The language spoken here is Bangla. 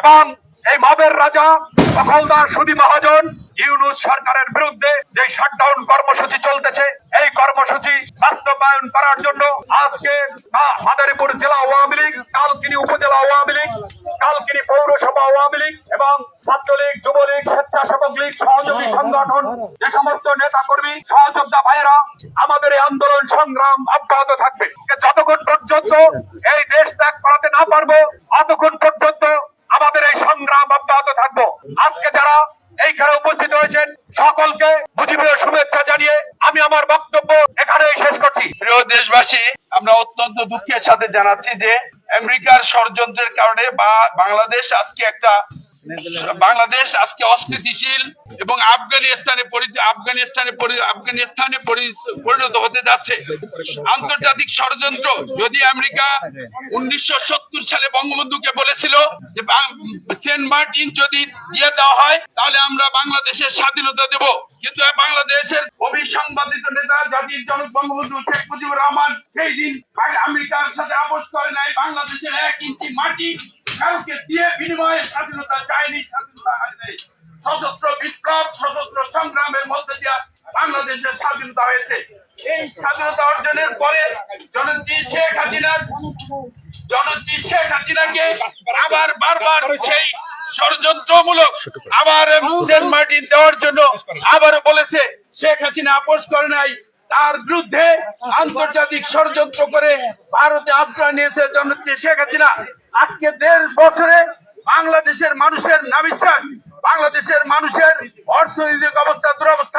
এবং এই মবের রাজা দখলদার সুদী মহাজন ইউনুস সরকারের বিরুদ্ধে যে শাটডাউন কর্মসূচি চলতেছে, এই কর্মসূচি বাস্তবায়ন করার জন্য আজকে মাদারীপুর জেলা আওয়ামী লীগ, কালকিনি উপজেলা আওয়ামী লীগ, কালকিনি পৌরসভা আওয়ামী লীগ এবং ছাত্রলীগ, যুবলীগ, স্বেচ্ছাসেবক লীগ, সহযোগী সংগঠন, যে সমস্ত নেতা কর্মী সহযোদ্ধা ভাইয়েরা আমাদের এই আন্দোলন সংগ্রাম অব্যাহত থাকবে। যতক্ষণ পর্যন্ত এইখানে উপস্থিত হয়েছেন সকলকে মুজিবের শুভেচ্ছা জানিয়ে আমি আমার বক্তব্য এখানেই শেষ করছি। প্রিয় দেশবাসী, আমরা অত্যন্ত দুঃখের সাথে জানাচ্ছি যে আমেরিকার ষড়যন্ত্রের কারণে বা বাংলাদেশ আজকে একটা বাংলাদেশ আজকে অস্থিতিশীল এবং আফগানিস্তানে আফগানিস্তানে আফগানিস্তানে পরিণত হতে যাচ্ছে। আন্তর্জাতিক ষড়যন্ত্র, যদি আমেরিকা উনিশশো সালে বঙ্গবন্ধুকে বলেছিল যে সেন্ট মার্টিন যদি দিয়ে দেওয়া হয়, তাহলে আমরা বাংলাদেশের স্বাধীনতা দেব। কিন্তু বাংলাদেশের অবিসংবাদিত নেতা, জাতির জনক বঙ্গবন্ধু শেখ মুজিবুর রহমান সেই দিন আমেরিকার সাথে আপোষ করে নাই। বাংলাদেশের এক ইঞ্চি মাটি কাউকে দিয়ে বিনিময়ে স্বাধীনতা চায়নি স্বাধীনতা হারে নাই সশস্ত্র বিপ্লব সশস্ত্র সংগ্রামের মধ্যে দিয়ে বাংলাদেশের স্বাধীনতা হয়েছে। এই স্বাধীনতা অর্জনের পরে জননেত্রী শেখ হাসিনার জননেত্রী শেখ হাসিনাকে আবার বারবার সেই ষড়যন্ত্রমূলক আবার সেন্ট মার্টিন দেওয়ার জন্য আবার বলেছে শেখ হাসিনা আপোষ করে নাই তার বিরুদ্ধে আন্তর্জাতিক ষড়যন্ত্র করে ভারতে আশ্রয় নিয়েছে জননেত্রী শেখ হাসিনা। আজকে দেড় বছরে বাংলাদেশের মানুষের নাবিশ্বাস, বাংলাদেশের মানুষের অর্থনৈতিক অবস্থা, দুরবস্থা